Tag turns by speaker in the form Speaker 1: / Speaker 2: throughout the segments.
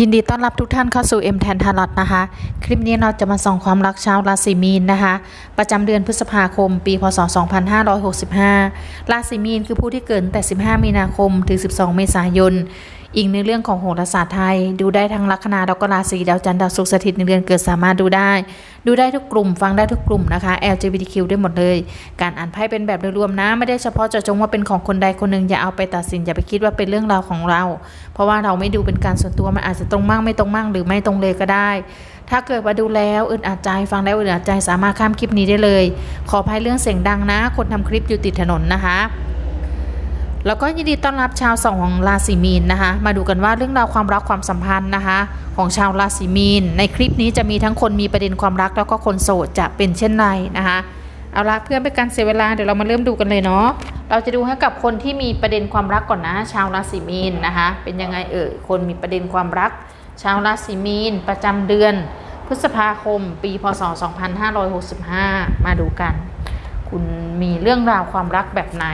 Speaker 1: ยินดีต้อนรับทุกท่านเข้าสู่ M แทนทาร์ลอตนะคะ คลิปนี้เราจะมาส่องความรักชาวราศีมีนนะคะ ประจำเดือนพฤษภาคม ปีพศ 2565 ราศีมีนคือผู้ที่เกิดตั้งแต่ 15 มีนาคม ถึง 12 เมษายน อีกในเรื่องของโหราศาสตร์ไทย ดูได้ทั้งลัคนาแล้วกราศีดาวจันทร์ดาวศุกร์สถิตในเดือนเกิดสามารถดูได้ ดูได้ทุกกลุ่มฟังได้ทุกกลุ่มนะคะ LGBTQ ได้หมดเลย การอ่านไพ่เป็นแบบโดยรวมนะ ไม่ได้เฉพาะเจาะจงว่าเป็นของคนใดคนหนึ่งอย่าเอาไปตัดสินอย่าไปคิดว่าเป็นเรื่องราวของเรา เพราะว่าเราไม่ดูเป็นการส่วนตัวมันอาจจะตรงมั่งไม่ตรงมั่งหรือไม่ตรงเลยก็ได้ ถ้าเกิดมาดูแล้วอึดอัดใจฟังแล้วอึดอัดใจสามารถข้ามคลิปนี้ได้เลย ขออภัยเรื่องเสียงดังนะ คนทำคลิปอยู่ติดถนนนะคะ แล้วก็ยินดีต้อนรับชาวสองของราศีมีนนะคะ มาดูกันว่าเรื่องราวความรักความสัมพันธ์นะคะ ของชาวราศีมีน ในคลิปนี้จะมีทั้งคนมีประเด็นความรักแล้วก็คนโสดจะเป็นเช่นไรนะคะเอาละเพื่อเป็นการเสียเวลาเดี๋ยวเรามาเริ่มดูกันเลยเนาะเราจะดูให้กับคนที่มีประเด็นความรักก่อนนะ ชาวราศีมีนนะคะ เป็นยังไงเอ่ยคนมีประเด็นความรัก ชาวราศีมีน ประจำเดือน พฤษภาคม ปีพศ 2565 มาดูกัน คุณมีเรื่องราวความรักแบบไหน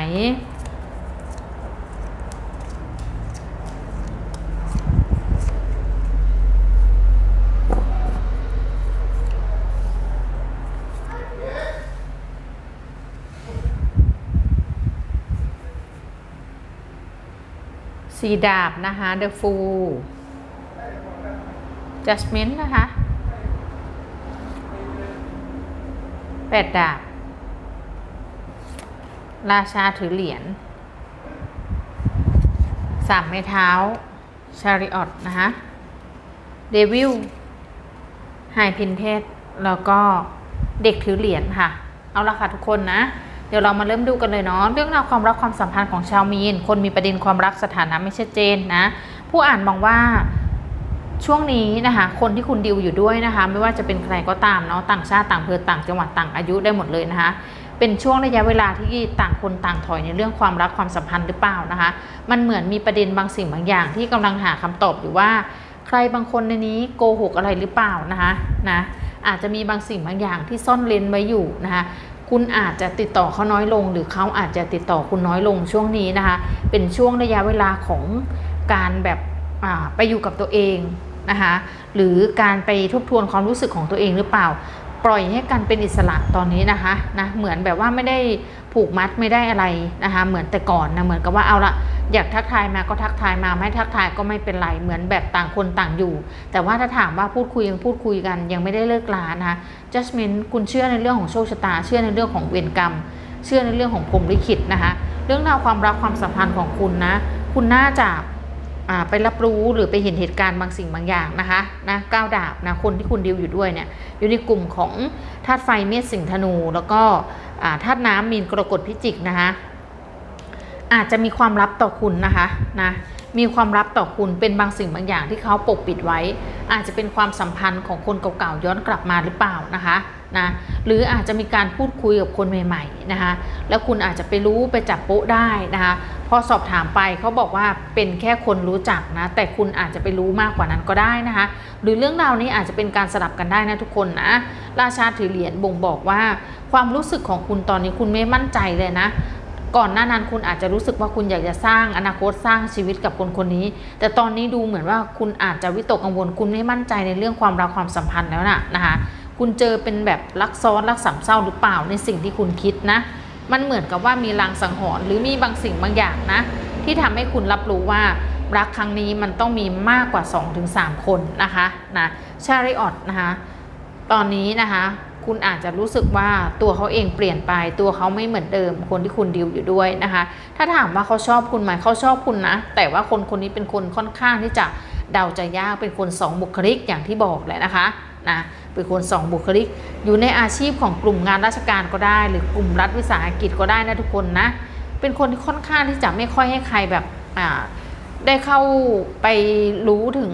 Speaker 1: สีดาบนะคะ The Fool Judgment นะคะแปดดาบ ราชาถือเหรียญสามไม้เท้า ชาริออตนะคะเดวิลไฮพินเทสแล้วก็เด็กถือเหรียญค่ะ เอาละค่ะทุกคนนะ เดี๋ยวเรามาเริ่มดูกันเลยเนาะเรื่องราวความรักความสัมพันธ์ของชาวมีน คนมีประเด็นความรักสถานะไม่ชัดเจนนะ ผู้อ่านมองว่าช่วงนี้นะคะ คนที่คุณดิวอยู่ด้วยนะคะ ไม่ว่าจะเป็นใครก็ตามเนาะต่างชาติต่างอำเภอต่างจังหวัดต่างอายุได้หมดเลยนะคะ เป็นช่วงระยะเวลาที่ต่างคนต่างถอยในเรื่องความรักความสัมพันธ์หรือเปล่านะคะ มันเหมือนมีประเด็นบางสิ่งบางอย่าง ที่กำลังหาคำตอบอยู่ว่า ใครบางคนในนี้โกหกอะไรหรือเปล่านะคะนะอาจจะมีบางสิ่งบางอย่างที่ซ่อนเลนไว้อยู่นะคะ คุณอาจจะติดต่อเขาน้อยลง หรือเขาอาจจะติดต่อคุณน้อยลงช่วงนี้นะคะ เป็นช่วงระยะเวลาของการแบบไปอยู่กับตัวเองนะคะหรือการไปทบทวนความรู้สึกของตัวเองหรือเปล่า ปล่อยให้กันเป็นอิสระตอนนี้นะคะนะเหมือนแบบว่าไม่ได้ผูกมัดไม่ได้อะไรนะคะเหมือนแต่ก่อนนะเหมือนกับว่าเอาละ อยากทักทายมาก็ทักทายมาไม่ทักทายก็ไม่เป็นไรเหมือนแบบต่างคนต่างอยู่ แต่ว่าถ้าถามว่าพูดคุยยังพูดคุยกัน ยังไม่ได้เลิกลานะคะ Justment คุณเชื่อในเรื่องของโชคชะตา เชื่อในเรื่องของเวรกรรม เชื่อในเรื่องของพรหมลิขิตนะคะเรื่องราวความรักความสัมพันธ์ของคุณนะ คุณน่าจะไปรับรู้หรือไปเห็นเหตุการณ์บางสิ่งบางอย่างนะคะนะก้าวดาบนะคนที่คุณดิวอยู่ด้วยเนี่ยอยู่ในกลุ่มของธาตุไฟเมษสิงห์ธนู แล้วก็ธาตุน้ำมีนกรกฎพิจิกนะคะ อาจจะมีความลับต่อคุณนะคะนะมีความลับต่อคุณเป็นบางสิ่งบางอย่างที่เขาปกปิดไว้ อาจจะเป็นความสัมพันธ์ของคนเก่าๆย้อนกลับมาหรือเปล่านะคะนะหรืออาจจะมีการพูดคุยกับคนใหม่ๆนะคะแล้วคุณอาจจะไปรู้ไปจับโป๊ะได้นะคะพอสอบถามไปเขาบอกว่าเป็นแค่คนรู้จักนะแต่คุณอาจจะไปรู้มากกว่านั้นก็ได้นะคะหรือเรื่องราวนี้อาจจะเป็นการสลับกันได้นะทุกคนนะราชาถือเหรียญบ่งบอกว่า ความรู้สึกของคุณตอนนี้คุณไม่มั่นใจเลยนะ ก่อนหน้านั้นคุณอาจจะรู้สึกว่าคุณอยากจะสร้างอนาคตสร้างชีวิตกับคนคนนี้ แต่ตอนนี้ดูเหมือนว่าคุณอาจจะวิตกกังวล คุณไม่มั่นใจในเรื่องความรักความสัมพันธ์แล้วนะนะคะคุณเจอเป็นแบบรักซ้อนรักสามเศร้าหรือเปล่าในสิ่งที่คุณคิดนะ มันเหมือนกับว่ามีลางสังหรณ์หรือมีบางสิ่งบางอย่างนะ ที่ทำให้คุณรับรู้ว่ารักครั้งนี้มันต้องมีมากกว่า 2-3 คนนะคะนะชาริออตนะคะตอนนี้นะคะ คุณอาจจะรู้สึกว่าตัวเขาเองเปลี่ยนไป ตัวเขาไม่เหมือนเดิม คนที่คุณดิวอยู่ด้วยนะคะ ถ้าถามว่าเขาชอบคุณไหมเขาชอบคุณนะ แต่ว่าคนคนนี้เป็นคนค่อนข้างที่จะเดาใจยากเป็นคนสองบุคลิกอย่างที่บอกแหละนะคะนะเป็นคนสองบุคลิก อยู่ในอาชีพของกลุ่มงานราชการก็ได้ หรือกลุ่มรัฐวิสาหกิจก็ได้นะทุกคนนะเป็นคนที่ค่อนข้างที่จะไม่ค่อยให้ใครแบบอ่า ได้เข้าไปรู้ถึง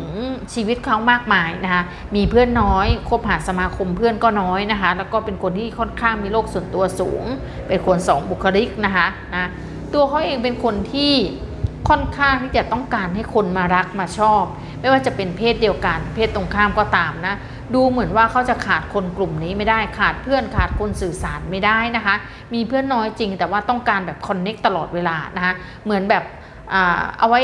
Speaker 1: ชีวิตเขามากมายนะคะ มีเพื่อนน้อยคบหาสมาคมเพื่อนก็น้อยนะคะ แล้วก็เป็นคนที่ค่อนข้างมีโลกส่วนตัวสูง เป็นคนสองบุคลิกนะคะนะตัวเขาเองเป็นคนที่ค่อนข้างที่จะต้องการให้คนมารักมาชอบ ไม่ว่าจะเป็นเพศเดียวกัน เพศตรงข้ามก็ตามนะ ดูเหมือนว่าเขาจะขาดคนกลุ่มนี้ไม่ได้ขาดเพื่อนขาดคนสื่อสารไม่ได้นะคะ มีเพื่อนน้อยจริงแต่ว่าต้องการแบบคอนเน็กตลอดเวลานะคะเหมือนแบบ เอาไว้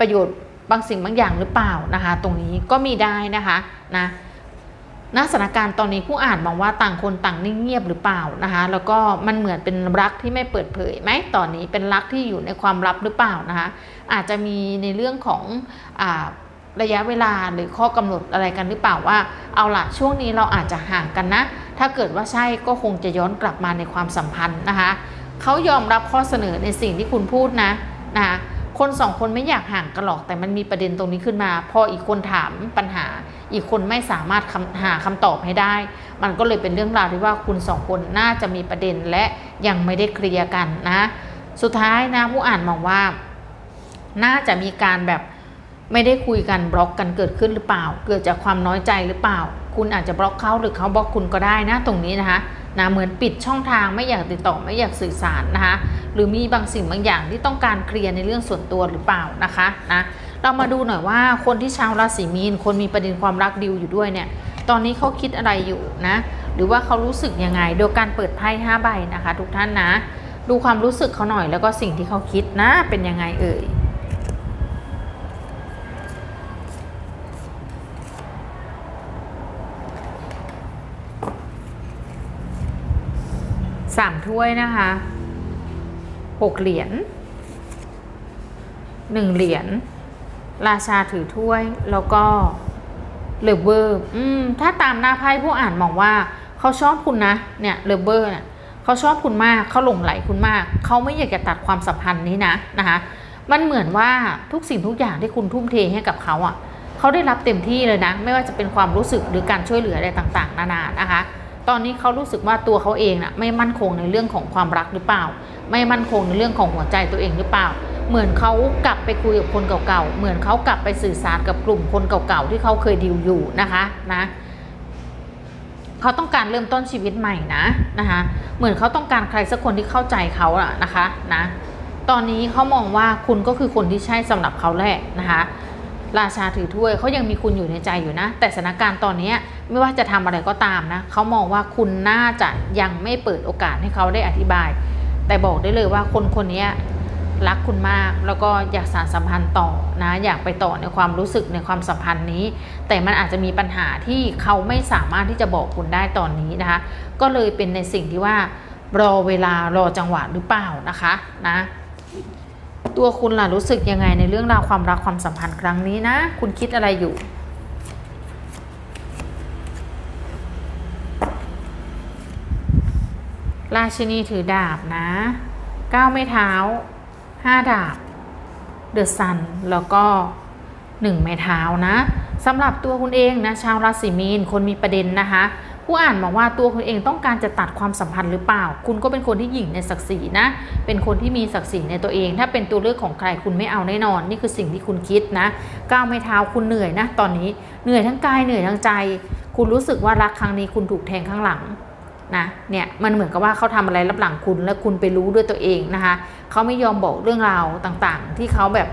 Speaker 1: ประโยชน์บางสิ่งบางอย่างหรือเปล่านะคะ ตรงนี้ก็มีได้นะคะนะณสถานการณ์ตอนนี้ผู้อ่านมองว่าต่างคนต่างนิ่งเงียบหรือเปล่านะคะ แล้วก็มันเหมือนเป็นรักที่ไม่เปิดเผยไหมตอนนี้เป็นรักที่อยู่ในความลับหรือเปล่านะคะ อาจจะมีในเรื่องของอระยะเวลาหรือข้อกำหนดอะไรกันหรือเปล่าว่า เอาละช่วงนี้เราอาจจะห่างกันนะ ถ้าเกิดว่าใช่ก็คงจะย้อนกลับมาในความสัมพันธ์นะคะเขายอมรับข้อเสนอในสิ่งที่คุณพูดนะนะคะ คนสองคนไม่อยากห่างกันหรอก แต่มันมีประเด็นตรงนี้ขึ้นมา พออีกคนถามปัญหา อีกคนไม่สามารถหาคำตอบให้ได้ มันก็เลยเป็นเรื่องราวที่ว่าคุณสองคนน่าจะมีประเด็นและยังไม่ได้เคลียร์กันนะ สุดท้ายนะผู้อ่านมองว่า น่าจะมีการแบบไม่ได้คุยกันบล็อกกันเกิดขึ้นหรือเปล่า เกิดจากความน้อยใจหรือเปล่า คุณอาจจะบล็อกเขาหรือเขาบล็อกคุณก็ได้นะตรงนี้นะคะ นะเหมือนปิดช่องทางไม่อยากติดต่อไม่อยากสื่อสารนะคะหรือมีบางสิ่งบางอย่างที่ต้องการเคลียร์ในเรื่องส่วนตัวหรือเปล่านะคะนะเรามาดูหน่อยว่าคนที่ชาวราศีมีน คนมีประเด็นความรักดิวอยู่ด้วยเนี่ยตอนนี้เขาคิดอะไรอยู่นะหรือว่าเขารู้สึกยังไง โดยการเปิดไพ่ห้าใบนะคะ ทุกท่านนะ ดูความรู้สึกเขาหน่อยแล้วก็สิ่งที่เขาคิดนะเป็นยังไงเอ่ย สามถ้วยนะคะหกเหรียญหนึ่งเหรียญราชาถือถ้วยแล้วก็เลเบอร์อืมถ้าตามหน้าไพ่ผู้อ่านมองว่าเขาชอบคุณนะเนี่ยเลเบอร์เนี่ยเขาชอบคุณมากเขาหลงไหลคุณมาก เขาไม่อยากจะตัดความสัมพันธ์นี้นะนะคะมันเหมือนว่าทุกสิ่งทุกอย่างที่คุณทุ่มเทให้กับเขาอะเขาได้รับเต็มที่เลยนะ ไม่ว่าจะเป็นความรู้สึกหรือการช่วยเหลืออะไรต่าง ๆ นานานะคะ ตอนนี้เขารู้สึกว่าตัวเขาเองน่ะไม่มั่นคงในเรื่องของความรักหรือเปล่า ไม่มั่นคงในเรื่องของหัวใจตัวเองหรือเปล่า เหมือนเขากลับไปคุยกับคนเก่าๆ เหมือนเขากลับไปสื่อสารกับกลุ่มคนเก่าๆที่เขาเคยดีลอยู่นะคะนะเขาต้องการเริ่มต้นชีวิตใหม่นะนะคะ เหมือนเขาต้องการใครสักคนที่เข้าใจเขาอะนะคะนะ ตอนนี้เขามองว่าคุณก็คือคนที่ใช่สำหรับเขาแหละนะคะ ราชาถือถ้วยเขายังมีคุณอยู่ในใจอยู่นะ แต่สถานการณ์ตอนนี้ไม่ว่าจะทำอะไรก็ตามนะเขามองว่าคุณน่าจะยังไม่เปิดโอกาสให้เขาได้อธิบาย แต่บอกได้เลยว่าคนคนนี้รักคุณมากแล้วก็อยากสานสัมพันธ์ต่อนะอยากไปต่อในความรู้สึกในความสัมพันธ์นี้ แต่มันอาจจะมีปัญหาที่เขาไม่สามารถที่จะบอกคุณได้ตอนนี้นะคะ ก็เลยเป็นในสิ่งที่ว่ารอเวลารอจังหวะหรือเปล่านะคะนะ ตัวคุณล่ะรู้สึกยังไงในเรื่องราวความรักความสัมพันธ์ครั้งนี้นะ คุณคิดอะไรอยู่ราชินีถือดาบนะก้าวไม่เท้าห้าดาบ เดอะซัน แล้วก็หนึ่งไม้เท้านะสำหรับตัวคุณเองนะ ชาวราศีมีนคนมีประเด็นนะคะ ผู้อ่านบอกว่าตัวคุณเองต้องการจะตัดความสัมพันธ์หรือเปล่า คุณก็เป็นคนที่หยิ่งในศักดิ์ศรีนะ เป็นคนที่มีศักดิ์ศรีในตัวเอง ถ้าเป็นตัวเลือกของใครคุณไม่เอาแน่นอน นี่คือสิ่งที่คุณคิดนะก้าวไม่เท้าคุณเหนื่อยนะ ตอนนี้เหนื่อยทั้งกายเหนื่อยทั้งใจ คุณรู้สึกว่ารักครั้งนี้คุณถูกแทงข้างหลังนะเนี่ยมันเหมือนกับว่าเขาทำอะไรรับหลังคุณแล้วคุณไปรู้ด้วยตัวเองนะคะเขาไม่ยอมบอกเรื่องราวต่างๆ ที่เขาแบบ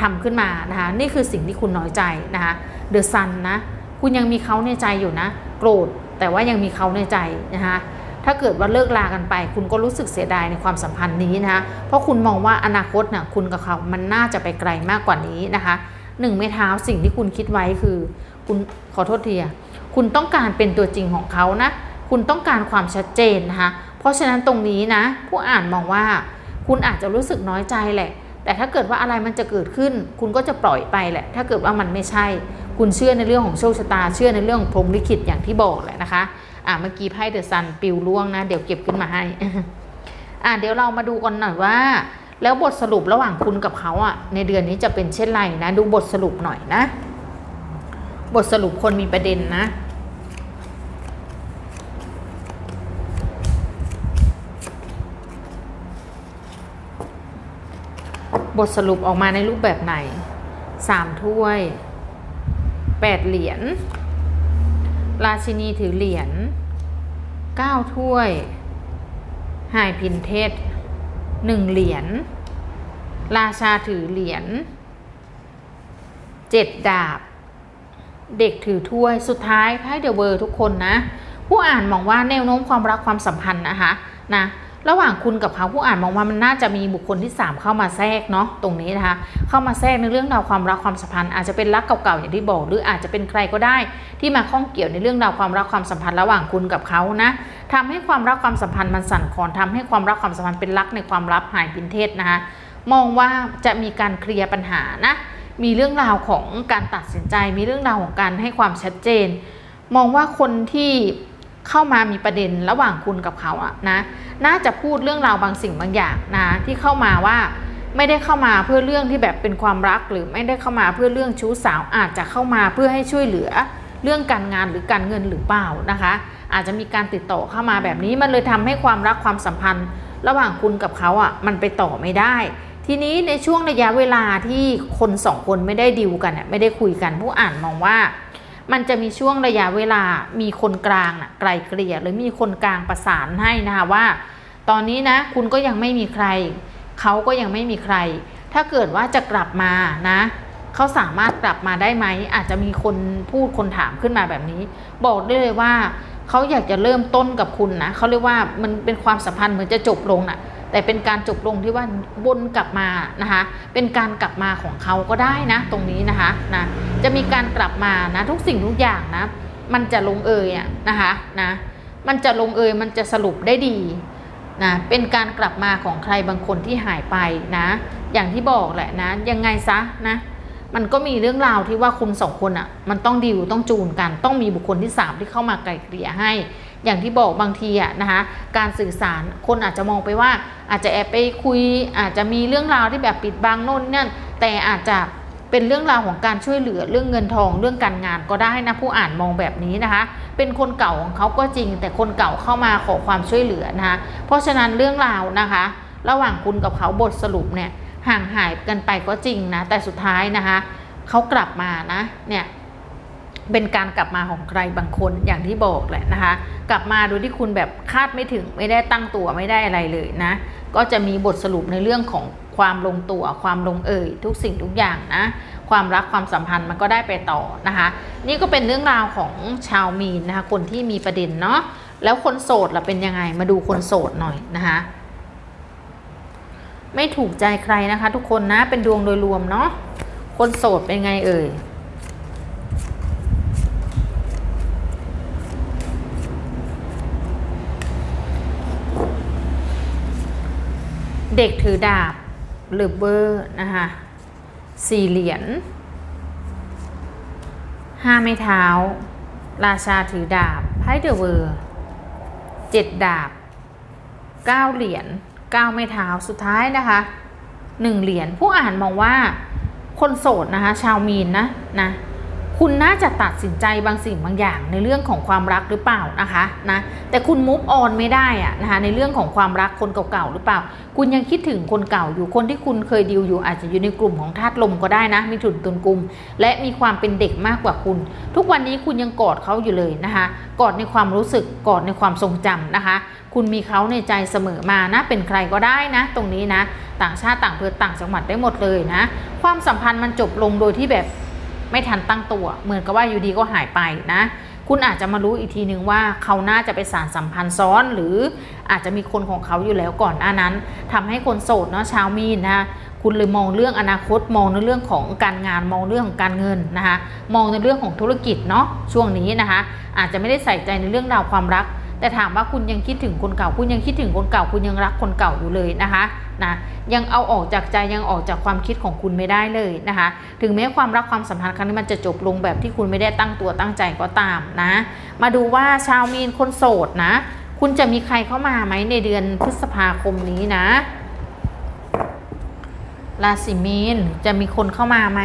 Speaker 1: ทำขึ้นมานะคะนี่คือสิ่งที่คุณน้อยใจนะคะเดอะซันนะคุณยังมีเขาในใจอยู่นะ โกรธ แต่ว่ายังมีเขาในใจนะคะถ้าเกิดว่าเลิกลากันไป คุณก็รู้สึกเสียดายในความสัมพันธ์นี้นะคะเพราะคุณมองว่าอนาคตนะ่ะคุณกับเขา มันน่าจะไปไกลมากกว่านี้นะคะหนึ่งไม้เท้าสิ่งที่คุณคิดไว้คือ คุณขอโทษทีอะคุณต้องการเป็นตัวจริงของเขานะ คุณต้องการความชัดเจนนะคะเพราะฉะนั้นตรงนี้นะ ผู้อ่านมองว่า คุณอาจจะรู้สึกน้อยใจแหละ แต่ถ้าเกิดว่าอะไรมันจะเกิดขึ้น คุณก็จะปล่อยไปแหละ ถ้าเกิดว่ามันไม่ใช่ คุณเชื่อในเรื่องของโชคชะตา เชื่อในเรื่องพรมลิขิตอย่างที่บอกแหละนะคะ อ่าเมื่อกี้ไพ่เดอะซันปิวล่วงนะ เดี๋ยวเก็บขึ้นมาให้ อ่าเดี๋ยวเรามาดูกันหน่อยว่า แล้วบทสรุประหว่างคุณกับเขาอะ ในเดือนนี้จะเป็นเช่นไรนะ ดูบทสรุปหน่อยนะ บทสรุปคนมีประเด็นนะบทสรุปออกมาในรูปแบบไหนสามถ้วย แปดเหรียญ ราชินีถือเหรียญเก้าถ้วยหายพินเทศหนึ่งเหรียญ ราชาถือเหรียญเจ็ดดาบ เด็กถือถ้วย สุดท้ายไพ่เดอะเวอร์ทุกคนนะ ผู้อ่านมองว่าแนวโน้มความรักความสัมพันธ์นะคะนะ ระหว่างคุณกับเขาผู้อ่านมองว่ามันน่าจะมีบุคคลที่ 3 เข้ามาแทรกเนาะตรงนี้นะคะ เข้ามาแทรกในเรื่องราวความรักความสัมพันธ์อาจจะเป็นรักเก่าๆอย่างที่บอก หรืออาจจะเป็นใครก็ได้ ที่มาข้องเกี่ยวในเรื่องราวความรักความสัมพันธ์ระหว่างคุณกับเขานะทำให้ความรักความสัมพันธ์มันสั่นคลอนทำให้ความรักความสัมพันธ์เป็นรักในความลับหายพินเทศนะคะมองว่าจะมีการเคลียร์ปัญหานะมีเรื่องราวของการตัดสินใจ มีเรื่องราวของการให้ความชัดเจน มองว่าคนที่ เข้ามามีประเด็นระหว่างคุณกับเขาอะนะ น่าจะพูดเรื่องราวบางสิ่งบางอย่างนะที่เข้ามาว่าไม่ได้เข้ามาเพื่อเรื่องที่แบบเป็นความรัก หรือไม่ได้เข้ามาเพื่อเรื่องชู้สาวอาจจะเข้ามาเพื่อให้ช่วยเหลือเรื่องการงานหรือการเงินหรือเปล่านะคะ อาจจะมีการติดต่อเข้ามาแบบนี้มันเลยทำให้ความรักความสัมพันธ์ ระหว่างคุณกับเขาอะมันไปต่อไม่ได้ ทีนี้ในช่วงระยะเวลาที่คนสองคนไม่ได้ดิวกันอะไม่ได้คุยกันผู้อ่านมองว่า มันจะมีช่วงระยะเวลามีคนกลางน่ะไกลเกลี่ยหรือมีคนกลางประสานให้นะคะว่า ตอนนี้นะคุณก็ยังไม่มีใคร เขาก็ยังไม่มีใคร ถ้าเกิดว่าจะกลับมานะเขาสามารถกลับมาได้ไหม อาจจะมีคนพูดคนถามขึ้นมาแบบนี้ บอกได้เลยว่าเขาอยากจะเริ่มต้นกับคุณนะเขาเรียกว่ามันเป็นความสัมพันธ์เหมือนจะจบลงน่ะ แต่เป็นการจบลงที่ว่าวนกลับมานะคะ เป็นการกลับมาของเขาก็ได้นะ ตรงนี้นะคะนะจะมีการกลับมานะทุกสิ่งทุกอย่างนะ มันจะลงเอยอะนะคะนะมันจะลงเอยมันจะสรุปได้ดีนะเป็นการกลับมาของใครบางคนที่หายไปนะ อย่างที่บอกแหละนะ ยังไงซะนะมันก็มีเรื่องราวที่ว่าคุณสองคนอะ่ะ มันต้องดิวต้องจูนกัน ต้องมีบุคคลที่ 3 ที่เข้ามาไกลเกลี่ยให้ อย่างที่บอกบางทีอะนะคะการสื่อสารคนอาจจะมองไปว่า อาจจะแอบไปคุย อาจจะมีเรื่องราวที่แบบปิดบังโน่นนั่นแต่อาจจะเป็นเรื่องราวของการช่วยเหลือเรื่องเงินทองเรื่องการงานก็ได้นะผู้อ่านมองแบบนี้นะคะ เป็นคนเก่าของเขาก็จริง แต่คนเก่าเข้ามาขอความช่วยเหลือนะคะเพราะฉะนั้นเรื่องราวนะคะ ระหว่างคุณกับเขาบทสรุปเนี่ยห่างหายกันไปก็จริงนะแต่สุดท้ายนะคะเขากลับมานะเนี่ย เป็นการกลับมาของใครบางคนอย่างที่บอกแหละนะคะ กลับมาโดยที่คุณแบบคาดไม่ถึงไม่ได้ตั้งตัวไม่ได้อะไรเลยนะ ก็จะมีบทสรุปในเรื่องของความลงตัวความลงเอ่ยทุกสิ่งทุกอย่างนะ ความรักความสัมพันธ์มันก็ได้ไปต่อนะคะ นี่ก็เป็นเรื่องราวของชาวมีนนะคะ คนที่มีประเด็นเนาะแล้วคนโสดล่ะเป็นยังไงมาดูคนโสดหน่อยนะคะไม่ถูกใจใครนะคะ ทุกคนนะเป็นดวงโดยรวมเนาะคนโสดเป็นไงเอ่ย เด็กถือดาบหรือเบอร์นะคะสี่เหรียญห้าไม้เท้า ราชาถือดาบไพ่เดอะเวอร์เจ็ดดาบเก้าเหรียญเก้าไม้เท้าสุดท้ายนะคะหนึ่งเหรียญผู้อ่านมองว่าคนโสดนะคะ ชาวมีนนะนะ คุณน่าจะตัดสินใจบางสิ่งบางอย่างในเรื่องของความรักหรือเปล่านะคะนะแต่คุณมุฟออนไม่ได้อะนะคะในเรื่องของความรักคนเก่าๆหรือเปล่า คุณยังคิดถึงคนเก่าอยู่คนที่คุณเคยดิวอยู่อาจจะอยู่ในกลุ่มของธาตุลมก็ได้นะ มีถุนตุนกลุ่ม และมีความเป็นเด็กมากกว่าคุณ ทุกวันนี้คุณยังกอดเขาอยู่เลยนะคะกอดในความรู้สึกกอดในความทรงจำนะคะ คุณมีเขาในใจเสมอมานะเป็นใครก็ได้นะ ตรงนี้นะ ต่างชาติต่างอำเภอต่างจังหวัดได้หมดเลยนะ ความสัมพันธ์มันจบลงโดยที่แบบ ไม่ทันตั้งตัว เหมือนกับว่าอยู่ดีก็หายไปนะ คุณอาจจะมารู้อีกทีนึงว่าเขาน่าจะไปสารสัมพันธ์ซ้อน หรืออาจจะมีคนของเขาอยู่แล้วก่อนหน้านั้นทำให้คนโสดเนาะชาวมีนนะคุณเลยมองเรื่องอนาคตมองในเรื่องของการงานมองเรื่องของการเงินนะคะ มองในเรื่องของธุรกิจเนาะช่วงนี้นะคะ อาจจะไม่ได้ใส่ใจในเรื่องราวความรัก แต่ถามว่าคุณยังคิดถึงคนเก่า คุณยังคิดถึงคนเก่า คุณยังรักคนเก่าอยู่เลยนะคะนะยังเอาออกจากใจยังออกจากความคิดของคุณไม่ได้เลยนะคะ ถึงแม้ความรักความสัมพันธ์ครั้งนี้มันจะจบลงแบบที่คุณไม่ได้ตั้งตัวตั้งใจก็ตามนะ มาดูว่าชาวมีนคนโสดนะ คุณจะมีใครเข้ามาไหมในเดือนพฤษภาคมนี้นะราศีมีนจะมีคนเข้ามาไหม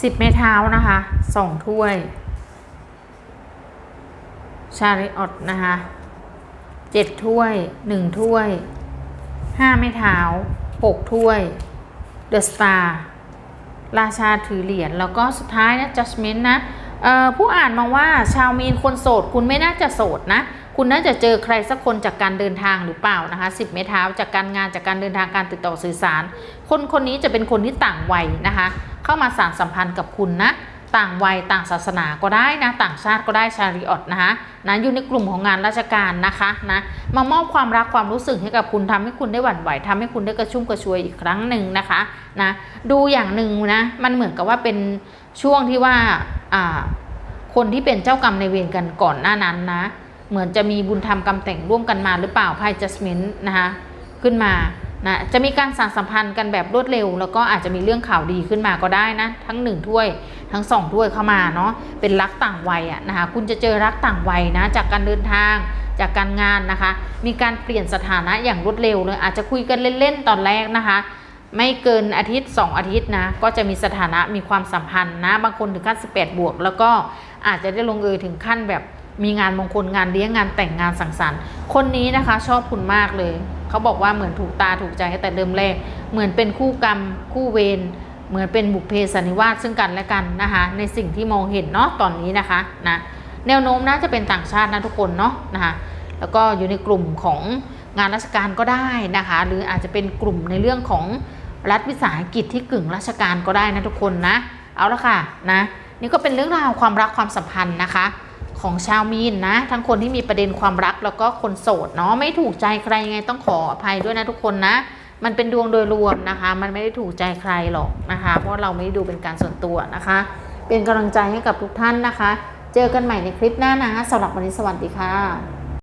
Speaker 1: สิบไม้เท้านะคะสองถ้วย ชาริออตนะคะเจ็ดถ้วยหนึ่งถ้วยห้าไม้เท้าหกถ้วยเดอะสตาร์ราชาถือเหรียญแล้วก็สุดท้ายนะ judgment นะผู้อ่านมองว่าชาวมีนคนโสด คุณไม่น่าจะโสดนะ คุณน่าจะเจอใครสักคนจากการเดินทางหรือเปล่านะคะสิบเมตรเท้าจากการงานจากการเดินทางการติดต่อสื่อสาร คนคนนี้จะเป็นคนที่ต่างวัยนะคะ เข้ามาสานสัมพันธ์กับคุณนะ ต่างวัยต่างศาสนาก็ได้นะ ต่างชาติก็ได้ชาริออตนะคะนะอยู่ในกลุ่มของงานราชการนะคะนะมามอบความรักความรู้สึกให้กับคุณทำให้คุณได้หวั่นไหวทำให้คุณได้กระชุ่มกระชวยอีกครั้งหนึ่งนะคะนะดูอย่างหนึ่งนะมันเหมือนกับว่าเป็นช่วงที่ว่าอ่าคนที่เป็นเจ้ากรรมในเวรกันก่อนหน้านั้นนะเหมือนจะมีบุญธรรมกรรมแต่งร่วมกันมาหรือเปล่าไพ่จัสมินนะคะขึ้นมา นะจะมีการสานสัมพันธ์กันแบบรวดเร็ว แล้วก็อาจจะมีเรื่องข่าวดีขึ้นมาก็ได้นะทั้งหนึ่งถ้วยทั้งสองถ้วยเข้ามาเนาะเป็นรักต่างวัยอะนะคะคุณจะเจอรักต่างวัยนะจากการเดินทางจากการงานนะคะ มีการเปลี่ยนสถานะอย่างรวดเร็วเลยอาจจะคุยกันเล่นๆตอนแรกนะคะ ไม่เกินอาทิตย์ 2 อาทิตย์นะก็จะมีสถานะมีความสัมพันธ์นะบางคนถึงขั้น 18 บวก แล้วก็อาจจะได้ลงเอยถึงขั้นแบบมีงานมงคลงานเลี้ยงงานแต่งงานสังสรรค์ คนนี้นะคะชอบคุณมากเลย เขาบอกว่าเหมือนถูกตาถูกใจแต่เริ่มแรก เหมือนเป็นคู่กรรมคู่เวรเหมือนเป็นบุพเพสันนิวาสซึ่งกันและกันนะคะในสิ่งที่มองเห็นเนาะตอนนี้นะคะนะแนวโน้มน่าจะเป็นต่างชาตินะทุกคนเนาะนะคะแล้วก็อยู่ในกลุ่มของงานราชการก็ได้นะคะ หรืออาจจะเป็นกลุ่มในเรื่องของรัฐวิสาหกิจที่กึ่งราชการก็ได้นะทุกคนนะ เอาละค่ะนะนี่ก็เป็นเรื่องราวความรักความสัมพันธ์นะคะ ของชาวมีนนะ ทั้งคนที่มีประเด็นความรักแล้วก็คนโสดเนาะไม่ถูกใจใครยังไงต้องขออภัยด้วยนะทุกคนนะ มันเป็นดวงโดยรวมนะคะ มันไม่ได้ถูกใจใครหรอกนะคะ เพราะเราไม่ได้ดูเป็นการส่วนตัวนะคะ เป็นกำลังใจให้กับทุกท่านนะคะ เจอกันใหม่ในคลิปหน้านะสำหรับวันนี้สวัสดีค่ะ